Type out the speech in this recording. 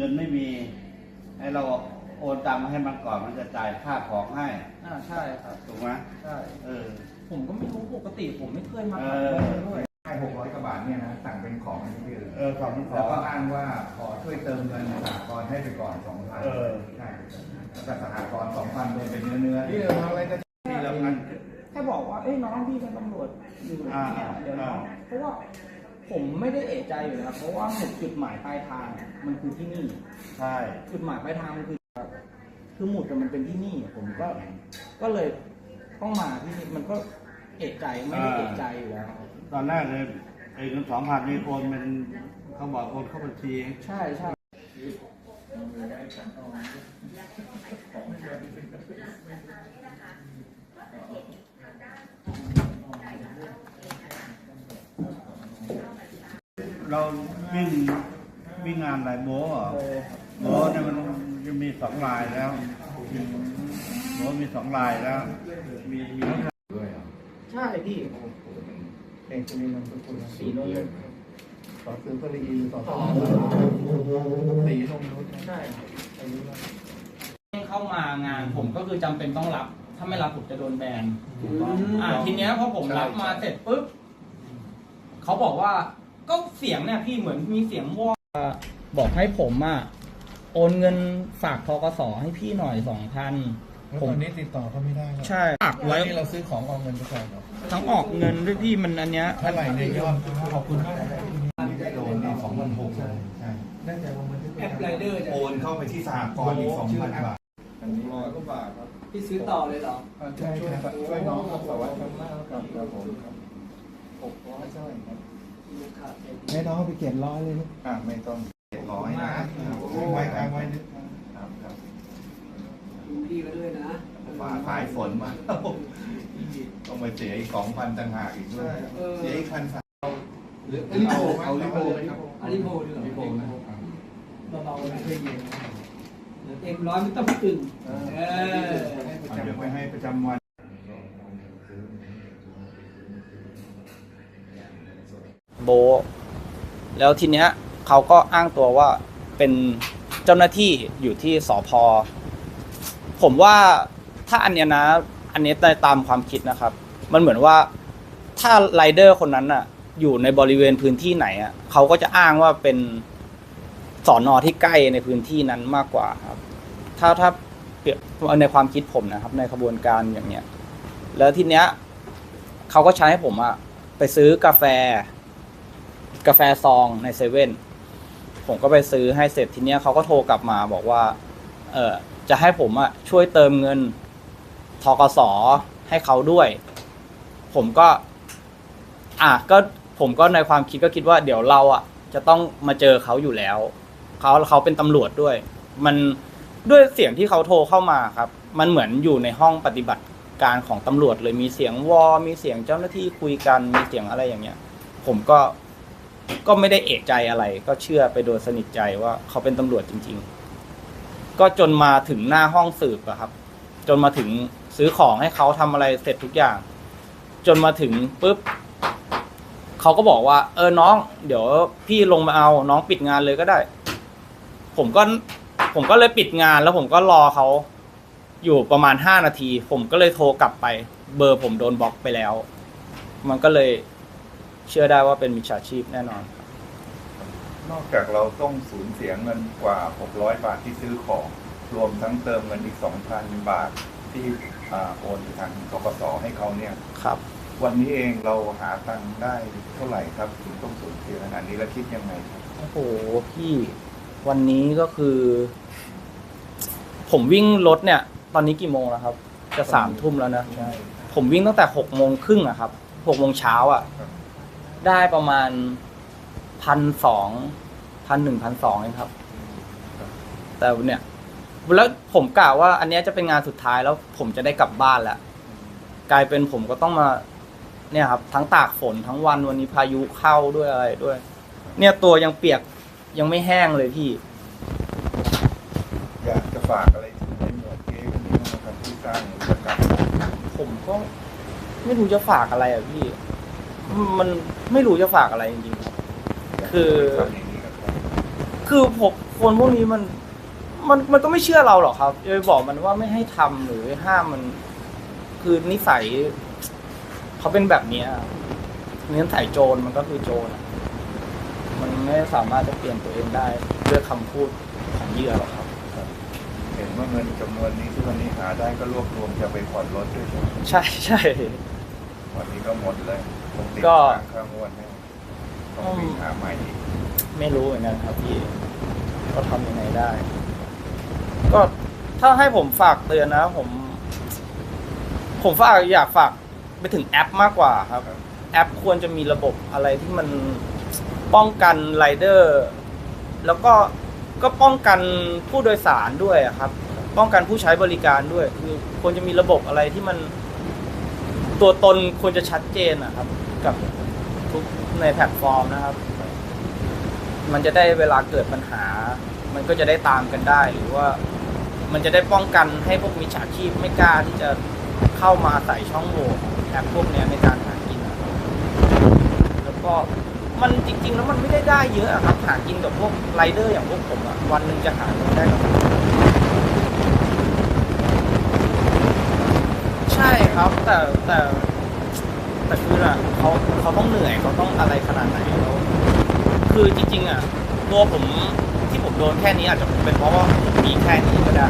เงินไม่มี ให้เราโอนตังค์มาให้มันก่อนมันจะจ่ายค่าของให้อ่าใช่ครับ ถูกไหมใช่ เออ ผมก็ไม่รู้ปกติผมไม่เคยมาเอขายอของด้วย ให้หกร้อยกว่าบาทเนี่ยนะสั่งเป็นของให้พี่เลยเออของมันขแล้วอก็อ้างว่าขอช่วยเติมเงินสหกรณ์ให้ไปก่อนสองพันเออ ใช่แล้วก็สหกรณ์สองพันรวมเป็นเนื้อเนื้อที่เราทำอะไรกันที่เราพันแค่บอกว่า เอ้ยน้องพี่เป็นตำรวจอยู่อ่าเนี่ยเดี๋ยวน้องอ่า เพราะว่า ผมไม่ได้เอะใจอยู่แล้วเพราะว่าจุดหมายปลายทางมันคือที่นี่ ใช่ จุดหมายปลายทางมันคือคือหมุดอะมันเป็นที่นี่ ผมก็ก็เลยต้องมาที่นี่มันก็เอะใจไม่ได้เอะใจอยู่แล้ว ตอนแรกเลยไอ้เงินสองพันนี่โอนเป็นเขาบอกโอนเข้าบัญชี ใช่ใช่ เรา วิ่งวิ่งงานหลายโบเหรอเออโบเนี่ยมันจะมีสองลายแล้วโบมีสองลายแล้ว มีมีทั้งด้วยเหรอใช่พี่เองจะมีนามสกุลสีนงนุชขอซื้อปริยีต่อต่อสีนงนุชใช่อายุเท่าไหร่เข้ามางานผมก็คือจำเป็นต้องรับ ถ้าไม่รับผมจะโดนแบนอ่าทีเนี้ยพอผมรับมาเสร็จปุ๊บเขาบอกว่า ก็เสียงเนี่ยพี่เหมือนมีเสียงวอบอกให้ผมอะโอนเงินฝากทกสให้พี่หน่อยสองพันแล้วตอนนี้ติดต่อเขาไม่ได้แล้วใช่ฝากไว้ ที่เราซื้อของเอาเงินไปก่อนเหรอทั้งออกเงินด้วยพี่มันอันเนี้ย เท่าไหร่ในยยอดขอบคุณมากโดนนี่สองพันหกใช่ใช่ได้ใจว่ามันที่แอปไรเดอร์จะโอนเข้าไปที่สหกรณ์อีกสองพันบาทอันนี้ร้อยกว่าบาทครับพี่ซื้อต่อเลยเหรอช่วยช่วยน้องครับสวัสดีมากครับครับผมครับหกร้อยเท่าไหร่ครับ ให้น้องไปเก็บร้อยเลยลูกอะไม่ต้องเจ็ดร้อยนะไว้ค้างไว้นิดครับครับพี่ก็ด้วยนะฝ่าสายฝนมาต้องไปเสียอีกสองพันต่างหากอีกด้วยเสียอีกพันสามหรือลิโบเอาลิโบไหมครับอันนี้โบดีกว่าลิโบนะเบาๆนะเคยเย็นเต็มร้อยไม่ต้องไปตึงเออเออเดี๋ยวไปให้ประจำวัน บแล้วทีเนี้ยเขาก็อ้างตัวว่าเป็นเจ้าหน้าที่อยู่ที่สอพอผมว่าถ้าอันเนี้ยนะ อันเนี้ยในตามความคิดนะครับ มันเหมือนว่าถ้าไรเดอร์คนนั้นอะอยู่ในบริเวณพื้นที่ไหนอะเขาก็จะอ้างว่าเป็นสอนอที่ใกล้ในพื้นที่นั้นมากกว่าครับ ถ้าถ้าเปรียบในความคิดผมนะครับ ในขบวนการอย่างเนี้ย แล้วทีเนี้ยเขาก็ใช้ให้ผมอะไปซื้อกาแฟ กาแฟซองในเซเว่นผมก็ไปซื้อให้เสร็จทีเนี้ยเขาก็โทรกลับมาบอกว่า เออจะให้ผมอะช่วยเติมเงินทกสให้เขาด้วย ผมก็ อะก็ผมก็ในความคิดก็คิดว่าเดี๋ยวเราอะจะต้องมาเจอเขาอยู่แล้วเขาเขาเป็นตำรวจด้วย มันด้วยเสียงที่เขาโทรเข้ามาครับ มันเหมือนอยู่ในห้องปฏิบัติการของตำรวจเลยมีเสียงวอ มีเสียงเจ้าหน้าที่คุยกัน มีเสียงอะไรอย่างเงี้ย ผมก็ ก็ไม่ได้เอะใจอะไร ก็เชื่อไปโดยสนิทใจว่าเขาเป็นตำรวจจริง ๆ ก็จนมาถึงหน้าห้องสืบอะครับ จนมาถึงซื้อของให้เขาทำอะไรเสร็จทุกอย่าง จนมาถึงปุ๊บเขาก็บอกว่า เออน้อง เดี๋ยวพี่ลงมาเอาน้องปิดงานเลยก็ได้ ผมก็ผมก็เลยปิดงานแล้วผมก็รอเขาอยู่ประมาณห้านาที ผมก็เลยโทรกลับไป เบอร์ผมโดนบล็อกไปแล้ว มันก็เลย เชื่อได้ว่าเป็นมิจฉาชีพแน่นอน นอกจากเราต้องสูญเสียเงินกว่า 600 บาทที่ซื้อของ รวมทั้งเติมเงินอีก 2,000 บาทที่อ่าโอนไปทางกกสให้เขาเนี่ยครับ วันนี้เองเราหาตังค์ได้เท่าไหร่ครับถึงต้องสูญเสียขนาดนี้แล้วคิดยังไงครับโอ้โหพี่วันนี้ก็คือ ผมวิ่งรถเนี่ย ตอนนี้กี่โมงแล้วครับ จะสามทุ่มแล้วนะ ใช่ ผมวิ่งตั้งแต่หกโมงครึ่งอะครับหกโมงเช้าอะ ได้ประมาณพันสองพันหนึ่งพันสองเองครับ แต่เนี่ยแล้วผมกล่าวว่าอันเนี้ยจะเป็นงานสุดท้ายแล้วผมจะได้กลับบ้านแล้วกลายเป็นผมก็ต้องมา เนี่ยครับ ทั้งตากฝนทั้งวันวันนี้พายุเข้าด้วยอะไรด้วย เนี่ยตัวยังเปียกยังไม่แห้งเลยพี่ อยากจะฝากอะไรถึงในหมวดเก๊คนนี้นะครับที่สร้างประกันผมก็ไม่รู้จะฝากอะไรอะพี่ มันไม่รู้จะฝากอะไรจริงๆครับคือทำอย่างนี้กับใครคือผมคนพวกนี้มัน มันมันก็ไม่เชื่อเราหรอกครับจะไปบอกมันว่าไม่ให้ทำหรือห้ามมัน คือนิสัยเขาเป็นแบบเนี้ยนิสัยโจรมันก็คือโจรอะมันไม่สามารถจะเปลี่ยนตัวเองได้ด้วยคำพูดของเหยื่อหรอกครับ เห็นว่าเงินจำนวนนี้ที่วันนี้หาได้ก็รวบรวมจะไปผ่อนรถด้วยใช่ไหมใช่ใช่ วันนี้ก็หมดเลยคงติด ก็ค้างค่างวดให้ต้องวิ่งหาใหม่อีกไม่รู้เหมือนกันครับพี่ก็ทำยังไงได้ ก็ถ้าให้ผมฝากเตือนนะ ผม ผมฝากอยากฝากไปถึงแอปมากกว่าครับ แอปควรจะมีระบบอะไรที่มันป้องกันไรเดอร์ แล้วก็ก็ป้องกันผู้โดยสารด้วยอะครับ ป้องกันผู้ใช้บริการด้วย คือควรจะมีระบบอะไรที่มัน ตัวตนควรจะชัดเจนนะครับ กับทุกในแพลตฟอร์มนะครับ มันจะได้เวลาเกิดปัญหา มันก็จะได้ตามกันได้หรือว่า มันจะได้ป้องกันให้พวกมิจฉาชีพไม่กล้าที่จะเข้ามาใส่ช่องโหว่ของแอปพวกเนี้ยในการหากิน แล้วก็มันจริง ๆ แล้วมันไม่ได้ได้เยอะครับ หากินกับพวกไรเดอร์อย่างพวกผมอะวันหนึ่งจะหาเงินได้ประมาณใช่ครับแต่แต่ แต่คืออะเขาเขาต้องเหนื่อยเขาต้องอะไรขนาดไหนแล้วคือจริงๆอะตัวผมที่ผมโดนแค่นี้อาจจะเป็นเพราะว่าผมมีแค่นี้ก็ได้